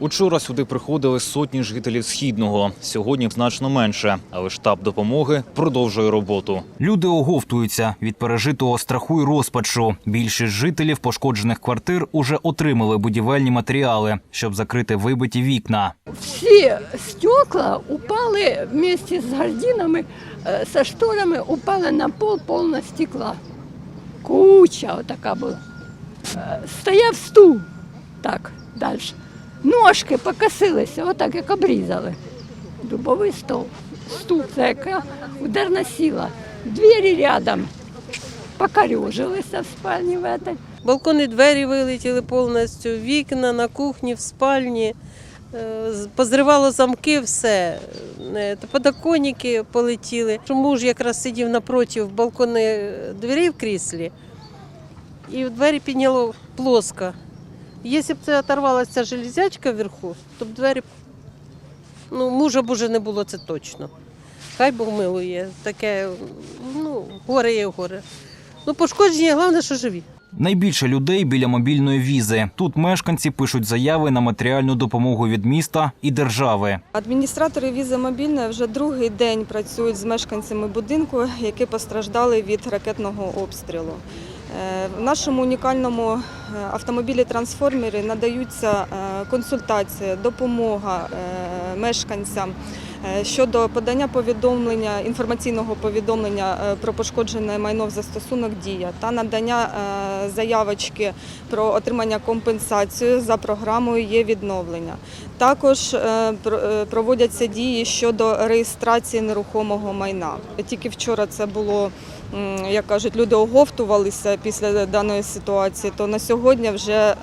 Учора сюди приходили сотні жителів східного. Сьогодні значно менше, але штаб допомоги продовжує роботу. Люди оговтуються від пережитого страху й розпачу. Більшість жителів пошкоджених квартир уже отримали будівельні матеріали, щоб закрити вибиті вікна. Всі стекла упали вместе з гардинами, е, со шторами упали на пол повно стекла. Куча отака була. Е, Стояв стул. Так, далі. Ножки покосилися, отак як обрізали. Дубовий стол. Стул, це яка ударна сила. Двері рядом. Покорюжилися в спальні в этой. Балкони двері вилетіли повністю, вікна на кухні, в спальні. Е, Позривало замки, все. Е, Подоконники полетіли. Муж якраз сидів напроти балкони дверей в кріслі, і в двері підняло плоско. Якщо б це оторвалася ця железячка вверху, то б двері, ну, мужа б уже не було, це точно. Хай Бог милує. Таке, ну, горе є горе. Ну, пошкодження, головне, що живі. Найбільше людей біля мобільної візи. Тут мешканці пишуть заяви на матеріальну допомогу від міста і держави. Адміністратори візи мобільної вже другий день працюють з мешканцями будинку, які постраждали від ракетного обстрілу. Е, В нашому унікальному е, автомобілі трансформері надаються е, консультації, допомога мешканцям щодо подання повідомлення, інформаційного повідомлення про пошкоджене майно в застосунок дія та надання заявочки про отримання компенсації за програмою є відновлення. Також про- проводяться дії щодо реєстрації нерухомого майна. Тільки вчора це було, як кажуть, люди оговтувалися після даної ситуації, то на сьогодні вже е,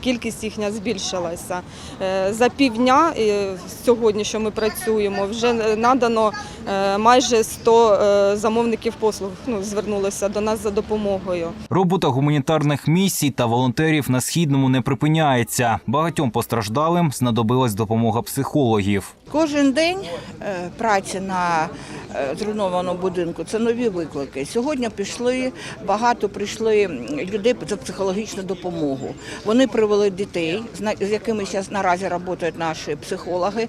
кількість їхня збільшилася. Е, За півдня сьогодні, що ми працюємо, вже надано майже 100 е, замовників послуг. Ну, звернулися до нас за допомогою. Робота гуманітарних місій та волонтерів на східному не припиняється. Багатьом постраждалим знадобилась допомога психологів. Кожен день е, праці на е, зруйнованому будинку це нові виклики. Сьогодні пішли багато прийшли людей за психологічну допомогу. Вони привели дітей, з з якими зараз наразі працюють наші психологи.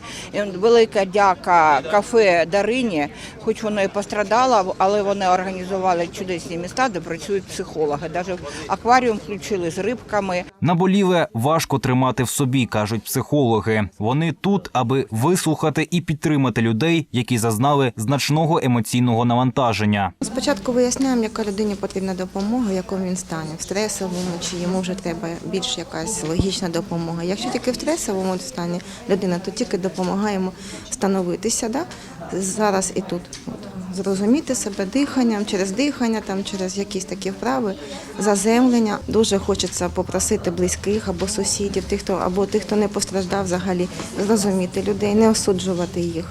Велика дяка кафе Дарині, Berlinie хоч воно і пострадало, але вони організували чудесні міста, де працюють психологи. Навіть акваріум включили з рибками. Наболіле важко тримати в собі, кажуть психологи. Вони тут, аби вислухати і підтримати людей, які зазнали значного емоційного навантаження. Спочатку виясняємо, яка людині потрібна допомога, в якому він стані, в стресовому, чи йому вже треба більш якась логічна допомога. Якщо тільки в стресовому стані людина, то тільки допомагаємо становитися да? зараз і тут. Зрозуміти себе диханням, через дихання, там, через якісь такі вправи, заземлення. Дуже хочеться попросити близьких або сусідів, тих, хто або тих, хто не постраждав взагалі, зрозуміти людей, не осуджувати їх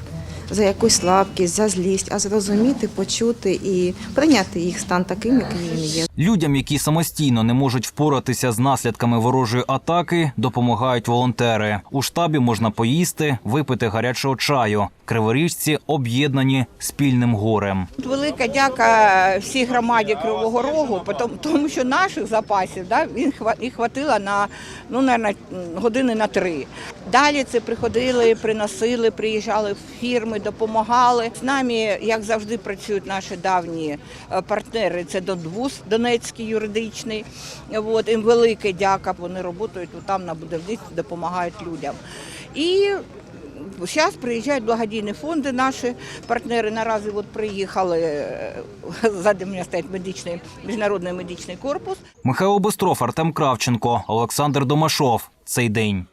за якусь слабкість, за злість, а зрозуміти, почути і прийняти їх стан таким, який він є. Людям, які самостійно не можуть впоратися з наслідками ворожої атаки, допомагають волонтери. У штабі можна поїсти, випити гарячого чаю. Криворіжці об'єднані спільним горем. Велика дяка всій громаді Кривого Рогу, потом- тому що наших запасів да, він хва- їх хватило на ну, наверно, години на три. Далі це приходили, приносили, приїжджали в фірми, допомагали. З нами, як завжди, працюють наші давні е, партнери. Це Донбус, Донецький юридичний. От, їм велика дяка. Вони працюють там на будівництві, допомагають людям. І Зараз приїжджають благодійні фонди, наші партнери наразі от приїхали, е, ззаді мене стоїть медичний, міжнародний медичний корпус. Михайло Бостров, Артем Кравченко, Олександр Домашов. Цей день.